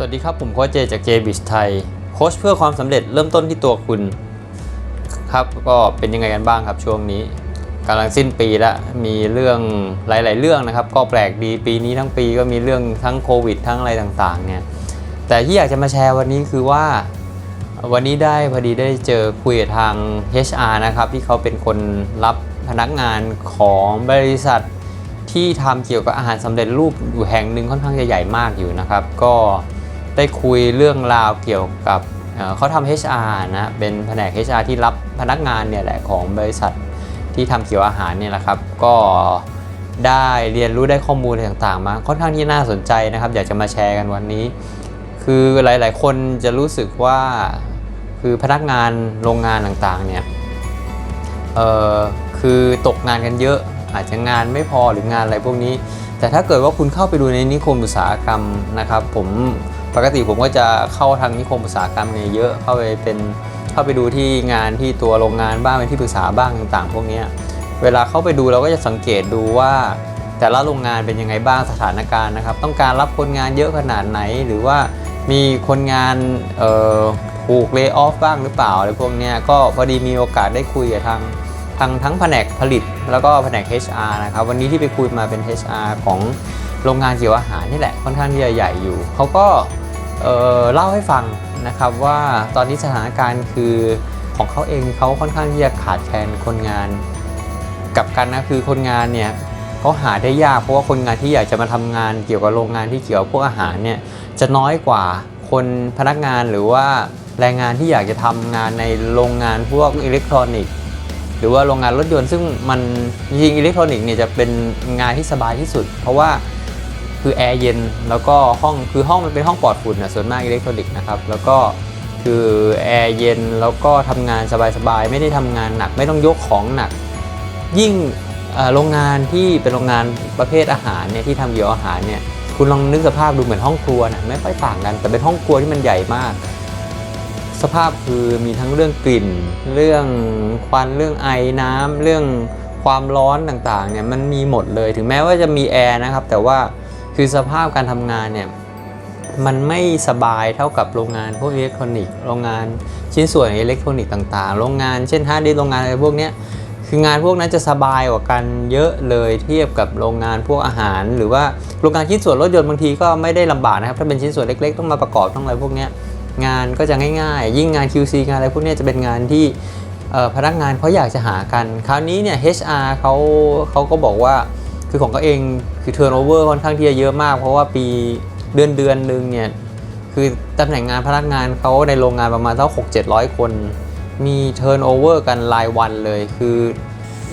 สวัสดีครับ ผมโค้ชเจจาก j b i z ไทยโค้ชเพื่อความสำเร็จเริ่มต้นที่ตัวคุณ ครับก็เป็นยังไงกันบ้างครับช่วงนี้กำลังสิ้นปีแล้วมีเรื่องหลาย ๆ เรื่องนะครับ ก็แปลกดีปีนี้ทั้งปีก็มีเรื่องทั้งโควิด ทั้งอะไรต่าง ๆ เนี่ย แต่ที่อยากจะมาแชร์วันนี้คือว่า วันนี้ได้พอดีได้เจอคุยกับทาง HR นะครับที่เขาเป็นคนรับพนักงานของบริษัทที่ทำเกี่ยวกับอาหารสำเร็จรูปอยู่แห่งหนึ่งค่อนข้างจะใหญ่มากอยู่นะครับ ก็ ได้คุยเรื่องราวเกี่ยวกับเขาทำ HR นะเป็นแผนก HR ที่รับพนักงานเนี่ยแหละของบริษัทที่ทำเกี่ยวอาหารเนี่ยแหละครับ ก็ได้เรียนรู้ได้ข้อมูลอะไรต่างๆ มาค่อนข้างที่น่าสนใจนะครับ อยากจะมาแชร์กันวันนี้ คือหลายๆ คนจะรู้สึกว่าคือพนักงานโรงงานต่างๆเนี่ยเออคือตกงานกันเยอะอาจจะงานไม่พอหรืองานอะไรพวกนี้ แต่ถ้าเกิดว่าคุณเข้าไปดูในนิคมอุตสาหกรรมนะครับ ผม ปกติผมก็จะเข้าทางนิคมอุตสาหกรรมเนี่ยเยอะเข้าไปเป็นเข้าไปดูที่งานที่ตัวโรงงานบ้างเป็นที่ปรึกษาบ้างต่างๆ พวกนี้เวลาเข้าไปดูเราก็จะสังเกตดูว่า แต่ละโรงงานเป็นยังไงบ้างสถานการณ์นะครับ ต้องการรับคนงานเยอะขนาดไหน หรือว่ามีคนงานถูกเลิกออฟบ้างหรือเปล่าอะไรพวกนี้ก็พอดีมีโอกาสได้คุยกับทาง ทางทั้งแผนกผลิตแล้วก็แผนก HR นะครับ วันนี้ที่ไปคุยมาเป็น HR ของโรงงานเกี่ยวอาหารนี่แหละค่อนข้างที่จะใหญ่อยู่ เขาก็เเล่าให้ฟังนะครับว่าตอนนี้สถานการณ์คือของเขาเองเขาค่อนข้างที่จะขาดแคลนคนงานกับกันนะคือคนงานเนี่ยเขาหาได้ยากเพราะว่าคนงานที่อยากจะมาทำงานเกี่ยวกับโรงงานที่เกี่ยวกับพวกอาหารเนี่ยจะน้อยกว่าคนพนักงานหรือว่าแรงงานที่อยากจะทำงานในโรงงานพวกอิเล็กทรอนิกส์ หรือว่าโรงงานรถยนต์ซึ่งมันจริงอิเล็กทรอนิกส์เนี่ยจะเป็นงานที่สบายที่สุด เพราะว่าคือแอร์เย็นแล้วก็ห้องคือห้องมันเป็นห้องปลอดฝุ่นนะส่วนมากอิเล็กทรอนิกส์นะครับแล้วก็คือแอร์เย็นแล้วก็ทำงานสบายๆไม่ได้ทำงานหนักไม่ต้องยกของหนัก ยิ่งโรงงานที่เป็นโรงงานประเภทอาหารเนี่ยที่ทำเกี่ยวกับอาหารเนี่ยคุณลองนึกสภาพดูเหมือนห้องครัวนะไม่ค่อยต่างกัน แต่เป็นห้องครัวที่มันใหญ่มาก สภาพคือมีทั้งเรื่องกลิ่น เรื่องควันเรื่องไอน้ำเรื่องความร้อนต่างๆเนี่ยมันมีหมดเลยถึงแม้ว่าจะมีแอร์นะครับ แต่ว่าคือสภาพการทำงานเนี่ยมันไม่สบายเท่ากับโรงงานพวกอิเล็กทรอนิกส์โรงงานชิ้นส่วนอิเล็กทรอนิกส์ต่างๆ โรงงานเช่นฮาร์ดดิสก์โรงงานอะไรพวกเนี้ยคืองานพวกนั้นจะสบายกว่ากันเยอะเลยเทียบกับโรงงานพวกอาหาร หรือว่าโรงงานชิ้นส่วนรถยนต์บางทีก็ไม่ได้ลำบากนะครับถ้าเป็นชิ้นส่วนเล็กๆ ต้องมาประกอบต้องอะไรพวกเนี้ย งานก็จะง่ายๆ ยิ่งงาน QC งานอะไรพวกนี้จะเป็นงานที่พนักงานเขาอยากจะหากัน คราวนี้เนี่ย HR เขาเขาก็บอกว่าคือของเขาเองคือ turnover ค่อนข้างที่จะเยอะมาก เพราะว่าปีเดือนเดือนหนึ่งเนี่ยคือตำแหน่งงานพนักงานเขาในโรงงานประมาณเท่า6 700คน มี turnover กันรายวันเลย คือ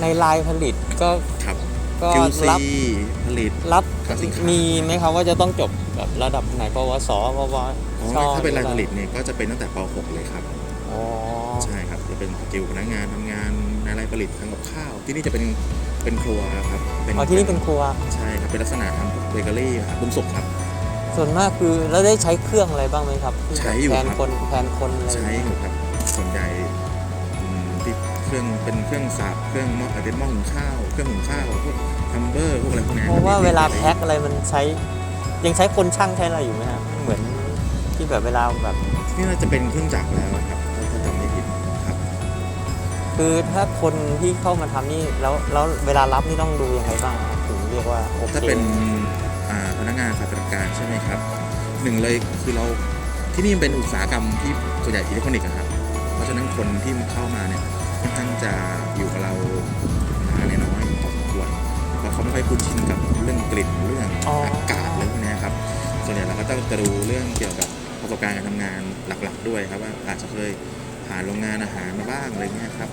ในรายผลิตก็ครับ ก็ QC รับผลิต รับกับสินค้ามีไหมครับว่าจะต้องจบแบบระดับไหนปวสปวอ๋อชถ้าเป็นรายหอผอะไลิตเนี่ยก็จะเป็นตั้งแต่ป .6 เลยครับ อ๋อใช่ครับจะเป็นสกิลพนักงานทำงานในรายผลิตทำกับข้าว ที่นี่จะเป็นเป็นครัวครับอ๋อที่นี่เป็นครัว ใช่ครับเป็นลักษณะทำเบเกอรี่ครับปรุงสุกครับ ส่วนมากคือแล้วได้ใช้เครื่องอะไรบ้างไหมครับที่ใช้อยู่แทนครับ คนแทนคนอะไรใช้อยู่ครับส่วนใหญ่อืมที่เค รื่องเป็นเครื่องสับเครื่องหม้อเอ่อเป็นหม้อหุงข้าว เครื่องหุงข้าวพวกทัมเบอร์พวกอะไรพวกนี้เพราะว่าคบเวลาแพ็คอะไรมันใช้ ยังใช้คนช่างใช้อะไรอยู่ไหมครับเหมือนที่แบบเวลาแบบนี่น่าจะเป็นเครื่องจักรแล้วครับถ้าจำไม่ผิดครับ คือถ้าคนที่เข้ามาทำนี่แล้วแล้วเวลารับนี่ต้องดูยังไงบ้างครับถึงเรียกว่าโอเคถ้าเป็นอ่าพนักงานฝ่ายปฏิบัติการใช่ไหมครับหนึ่งเลยคือเราที่นี่มันเป็นอุตสาหกรรมที่ส่วนใหญ่อิเล็กทรอนิกส์อะครับ เพราะฉะนั้นคนที่เข้ามาเนี่ย ค่อนข้างจะอยู่กับเรานานน้อยพอสมควรเพราะเขาไม่ค่อยคุ้นชินกับเรื่องกลิ่นเรื่องอากาศอะไรพวกเนี้ยครับส่วนใหญ่เราก็ต้องจะดูเรื่องเกี่ยวกับประสบการณ์การทำงานหลักๆ ด้วยครับว่าอาจจะเคยผ่านโรงงานอาหารมาบ้างอะไรเงี้ยครับ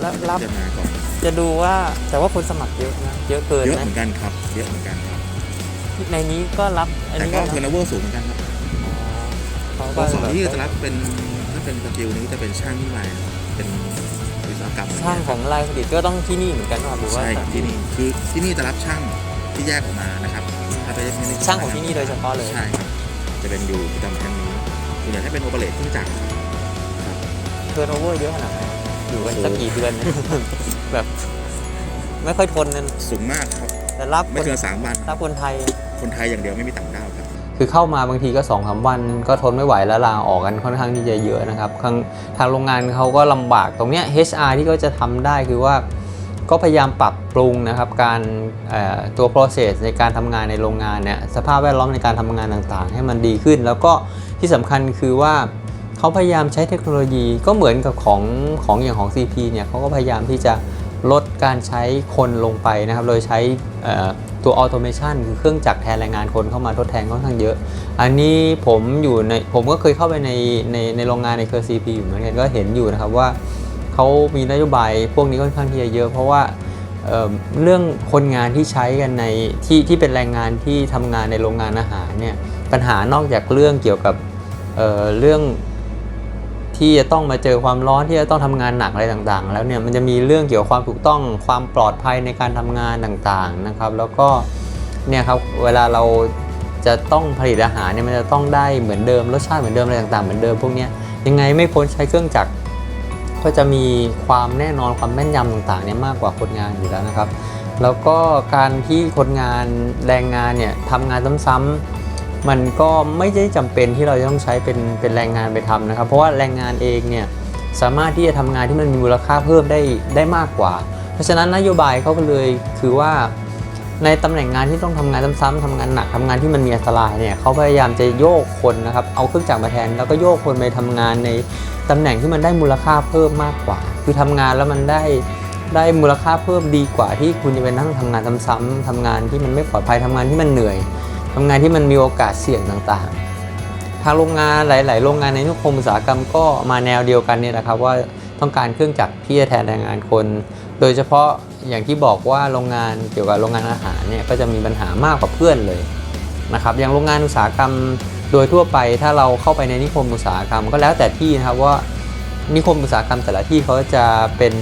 แล้วรับจะมาก่อนจะดูว่าแต่ว่าคนสมัครเยอะนะเยอะเกินเยอะนะเหมือนกันครับเยอะเหมือนกันครับในนี้ก็รับอันแต่นี้ก็ก็เทอร์โนเวอร์สูงเหมือนกันครับ อ๋อเขาปก็สองแบบที่จะรับเป็นถ้าเป็นสกิลนี้ก็จะเป็นช่างที่มา เป็นวิศวกรรมช่างของรายผลิตก็ต้องที่นี่เหมือนกันว่าหรือว่าใช่ครับที่นี่คือที่นี่จะรับช่างที่แยกออกมานะครับถ้าไปไม่ได้ช่างของที่นี่โดยเฉพาะเลยใช่ครับจะเป็นอยู่ประจำชั้นนี้ส่วนใหญ่ถ้าเป็นโอเปอเรตเครื่องจักรครับเทิร์นโอเวอร์เยอะขนาดไหนอยู่กันสักกี่เดือนเนี่ยแบบไม่ค่อยทนนั่นสูงมากครับแต่รับคไม่นเกินสามวันรับคนไทยคนไทยอย่างเดียวไม่มีต่างด้าว คือเข้ามาบางทีก็2อสวันก็ทนไม่ไหวแล้วลาออกกันค่อนข้างที่จะเยอะนะครับทางทางโรงงานเขาก็ลำบากตรงเนี้ย HR ที่เขาจะทำได้คือว่าก็พยายามปรับปรุงนะครับการตัว process ในการทำงานในโรงงานเนี่ยสภาพแวดล้อมในการทำงานต่างๆ ให้มันดีขึ้น แล้วก็ที่สำคัญคือว่าเขาพยายามใช้เทคโนโลยีก็เหมือนกับของของอย่างของ CP เนี่ยเขาก็พยายามที่จะลดการใช้คนลงไปนะครับ โดยใช้ ตัวออโตเมชันคือเครื่องจักรแทนแรงงานคนเข้ามาทดแทนค่อนข้างเยอะ อันนี้ผมอยู่ในผมก็เคยเข้าไปในในในโรงงานในเคอร์ CP อยู่เหมือนกันก็เห็นอยู่นะครับว่าเขามีนโยบายพวกนี้ค่อนข้างที่จะเยอะเพราะว่าเเรื่องคนงานที่ใช้กันในที่ที่เป็นแรงงานที่ทำงานในโรงงานอาหารเนี่ยปัญหานอกจากเรื่องเกี่ยวกับเเรื่อง ที่จะต้องมาเจอความร้อนที่จะต้องทำงานหนักอะไรต่างๆ แล้วเนี่ยมันจะมีเรื่องเกี่ยวกับความถูกต้องความปลอดภัยในการทำงานต่างๆนะครับ แล้วก็เนี่ยครับเวลาเราจะต้องผลิตอาหารเนี่ยมันจะต้องได้เหมือนเดิมรสชาติเหมือนเดิมอะไรต่างๆเหมือนเดิมพวกนี้ยยังไงไม่พ้นใช้เครื่องจักรก็จะมีความแน่นอนความแม่นยำต่างๆเนี่ยมากกว่าคนงานอยู่แล้วนะครับ แล้วก็การที่คนงานแรงงานเนี่ยทำงานซ้ำๆ มันก็ไม่ได้จำเป็นที่เราจะต้องใช้เป็นเป็นแรงงานไปทำนะครับ เพราะว่าแรงงานเองเนี่ยสามารถที่จะทำงานที่มันมีมูลค่าเพิ่มได้ได้มากกว่า เพราะฉะนั้นนโยบายเขาก็เลยคือว่าในตำแหน่งงานที่ต้องทำงานซ้ำๆทำงานหนักทำงานที่มันมีอันตรายเนี่ยเขาพยายามจะโยกคนนะครับเอาเครื่องจักรมาแทน แล้วก็โยกคนไปทำงานในตำแหน่งที่มันได้มูลค่าเพิ่มมากกว่า คือทำงานแล้วมันได้ได้มูลค่าเพิ่มดีกว่าที่คุณจะไปนั่งทำงานซ้ำๆทำงานที่มันไม่ปลอดภัยทำงานที่มันเหนื่อย ทำงานที่มันมีโอกาสเสี่ยงต่างๆ ทางโรงงานหลาย ๆ โรงงานในนิคมอุตสาหกรรมก็มาแนวเดียวกันเนี่ยนะครับว่าต้องการเครื่องจักรที่จะแทนแรงงานคน โดยเฉพาะอย่างที่บอกว่าโรงงานเกี่ยวกับโรงงานอาหารเนี่ยก็จะมีปัญหามากกว่าเพื่อนเลยนะครับอย่างโรงงานอุตสาหกรรมโดยทั่วไปถ้าเราเข้าไปในนิคมอุตสาหกรรมก็แล้วแต่ที่นะครับว่านิคมอุตสาหกรรมแต่ละที่เขาจะเป็น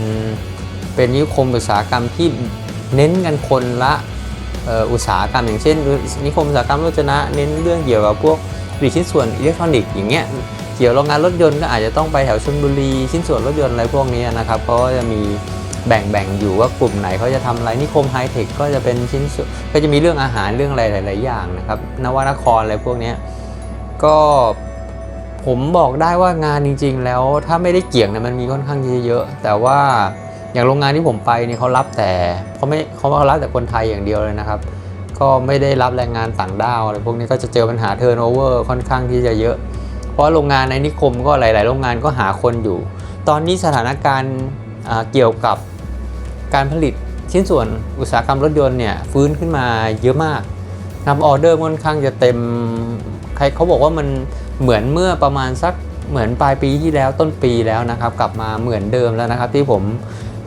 เป็นนิคมอุตสาหกรรมที่เน้นกันคนละ อุตสาหกรรมอย่างเช่น นิคมอุตสาหกรรมโรจนะเน้นเรื่องเกี่ยวกับพวกผลิตชิ้นส่วนอิเล็กทรอนิกส์อย่างเงี้ยเกี่ยวโรงงานรถยนต์ก็อาจจะต้องไปแถวชลบุรีชิ้นส่วนรถยนต์อะไรพวกนี้นะครับเพราจะมีแบ่งแบ่งอยู่ว่ากลุ่มไหนเขาจะทำอะไรนิคมไฮเทคก็จะเป็นชิ้นส่วนก็จะมีเรื่องอาหารเรื่องอะไรหลาย ๆ อย่างนะครับนวนครอะไรพวกนี้ก็ผมบอกได้ว่างานจริง ๆ แล้วถ้าไม่ได้เกี่ยงเนี่ยมันมีค่อนข้างเยอะๆแต่ว่า อย่างโรงงานที่ผมไปเนี่ยเขารับแต่เขาไม่เขารับแต่คนไทยอย่างเดียวเลยนะครับ ก็ไม่ได้รับแรงงานต่างด้าวอะไรพวกนี้ก็จะเจอปัญหาเทิร์นโอเวอร์ค่อนข้างที่จะเยอะ เพราะโรงงานในนิคมก็หลาย ๆ โรงงานก็หาคนอยู่ ตอนนี้สถานการณ์เกี่ยวกับการผลิตชิ้นส่วนอุตสาหกรรมรถยนต์เนี่ยฟื้นขึ้นมาเยอะมากนับออเดอร์ค่อนข้างจะเต็มใครเขาบอกว่ามันเหมือนเมื่อประมาณสักเหมือนปลายปีที่แล้วต้นปีแล้วนะครับ กลับมาเหมือนเดิมแล้วนะครับ ที่ผม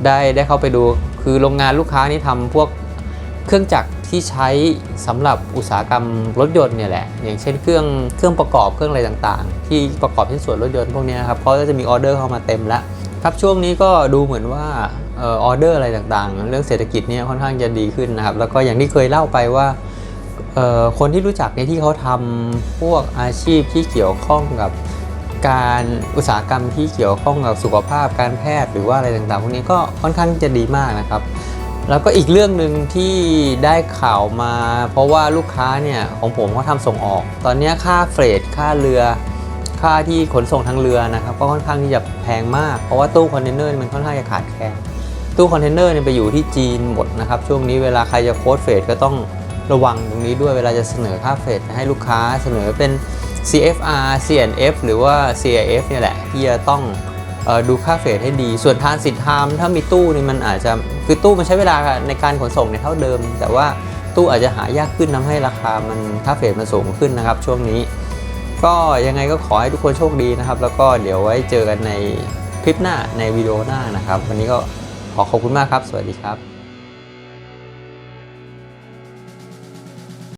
ได้ได้เข้าไปดู คือโรงงานลูกค้านี่ทำพวกเครื่องจักรที่ใช้สำหรับอุตสาหกรรมรถยนต์เนี่ยแหละ อย่างเช่นเครื่องเครื่องประกอบเครื่องอะไรต่างๆ ที่ประกอบชิ้นส่วนรถยนต์พวกนี้ครับเขาก็จะมีออเดอร์เข้ามาเต็มแล้วครับช่วงนี้ก็ดูเหมือนว่าออเดอร์อะไรต่างๆ เรื่องเศรษฐกิจเนี่ยค่อนข้างจะดีขึ้นนะครับ แล้วก็อย่างที่เคยเล่าไปว่าคนที่รู้จักในที่เขาทำพวกอาชีพที่เกี่ยวข้องกับ การอุตสาหกรรมที่เกี่ยวข้องกับสุขภาพการแพทย์หรือว่าอะไรต่างๆพวกนี้ก็ค่อนข้างจะดีมากนะครับ แล้วก็อีกเรื่องหนึ่งที่ได้ข่าวมา เพราะว่าลูกค้าเนี่ยของผมเขาทำส่งออก ตอนนี้ค่าเฟรดค่าเรือ ค่าที่ขนส่งทางเรือนะครับ ก็ค่อนข้างที่จะแพงมาก เพราะว่าตู้คอนเทนเนอร์มันค่อนข้างจะขาดแคลนตู้คอนเทนเนอร์เนี่ยไปอยู่ที่จีนหมดนะครับช่วงนี้เวลาใครจะโค้ดเฟรดก็ต้องระวังตรงนี้ด้วยเวลาจะเสนอค่าเฟรดให้ลูกค้าเสนอเป็น CFR CNF หรือว่า CIF เนี่ยแหละที่จะต้องออดูค่าเฟรดให้ดี ส่วนทานสิทธิ์ไทม์ถ้ามีตู้นี่มันอาจจะคือตู้มันใช้เวลาในการขนส่งเนี่ยเท่าเดิม แต่ว่าตู้อาจจะหายากขึ้นทำให้ราคามันค่าเฟรดมันสูงขึ้นนะครับช่วงนี้ ก็ยังไงก็ขอให้ทุกคนโชคดีนะครับ แล้วก็เดี๋ยวไว้เจอกันในคลิปหน้าในวิดีโอหน้านะครับ วันนี้ก็ขอขอบคุณมากครับ สวัสดีครับ